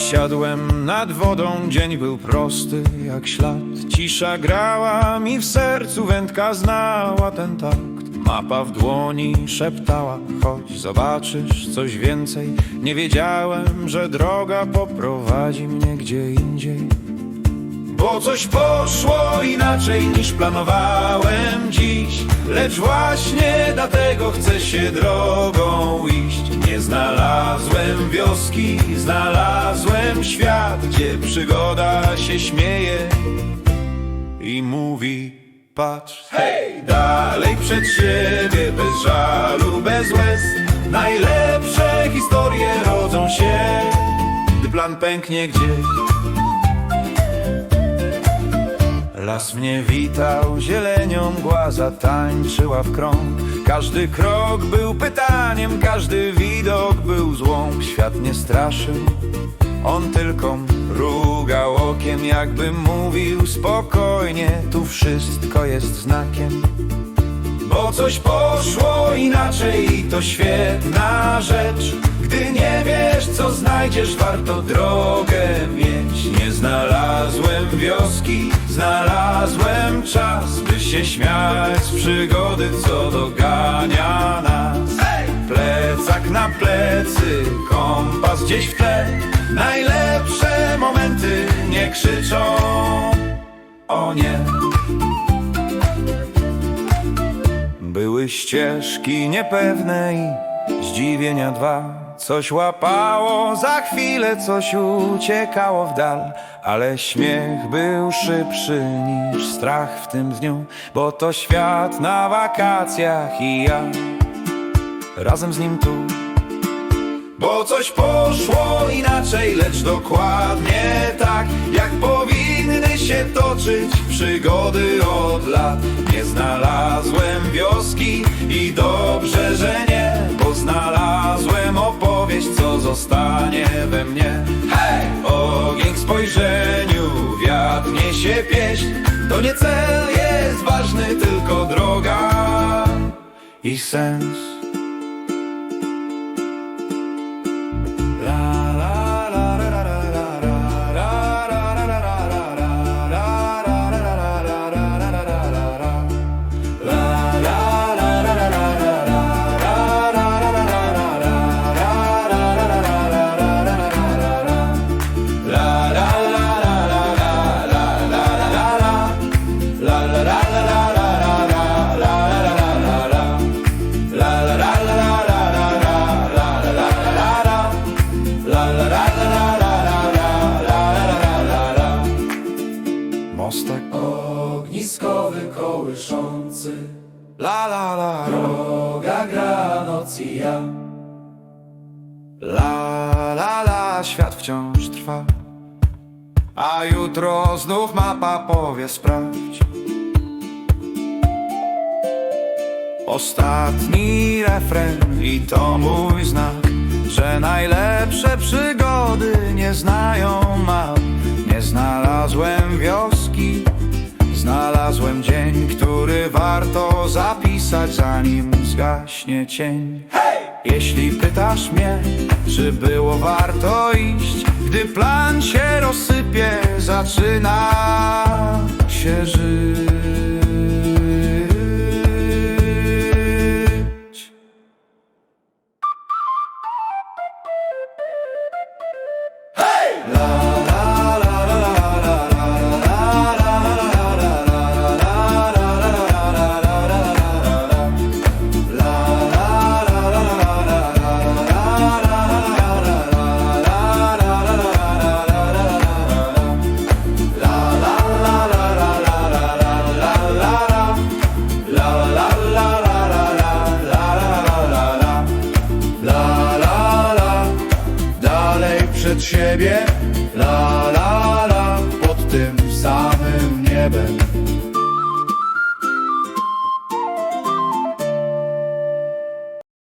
Siadłem nad wodą, dzień był prosty jak ślad. Cisza grała mi w sercu, wędka znała ten takt. Mapa w dłoni szeptała, chodź zobaczysz coś więcej. Nie wiedziałem, że droga poprowadzi mnie gdzie indziej. Bo coś poszło inaczej niż planowałem dziś. Lecz właśnie dlatego chcę się drogą iść. Nie znalazłem wioski, znalazłem świat Gdzie przygoda się śmieje i mówi Patrz, hej, dalej przed siebie Bez żalu, bez łez. Najlepsze historie rodzą się Gdy plan pęknie gdzieś Las mnie witał, zielenią mgła zatańczyła w krąg. Każdy krok był pytaniem, każdy widok był złą. Świat nie straszył, on tylko mrugał okiem Jakby mówił spokojnie, tu wszystko jest znakiem bo coś poszło inaczej i to świetna rzecz. Gdy nie co znajdziesz warto drogę mieć. Nie znalazłem wioski, znalazłem czas By się śmiać z przygody co dogania nas. Plecak na plecy, kompas gdzieś w tle. Najlepsze momenty nie krzyczą o nie. Były ścieżki niepewne i zdziwienia dwa Coś łapało, za chwilę coś uciekało w dal Ale śmiech był szybszy niż strach w tym dniu Bo to świat na wakacjach i ja razem z nim tu. Bo coś poszło inaczej, lecz dokładnie tak Jak powinny się toczyć przygody od lat. Nie znalazłem wioski i dobrze, że nie opowieść, co zostanie we mnie. Hej! Ogień w spojrzeniu, wiatr niesie pieśń. To nie cel jest ważny, tylko droga i sens La la la Droga gra La la la Świat wciąż trwa. A jutro znów mapa powie sprawdź. Ostatni refren i to mój znak Że najlepsze przygody nie znają map Nie znalazłem wioski Znalazłem dzień, który warto zapisać zanim zgaśnie cień. Jeśli pytasz mnie, czy było warto iść Gdy plan się rozsypie, zaczyna się żyć heaven.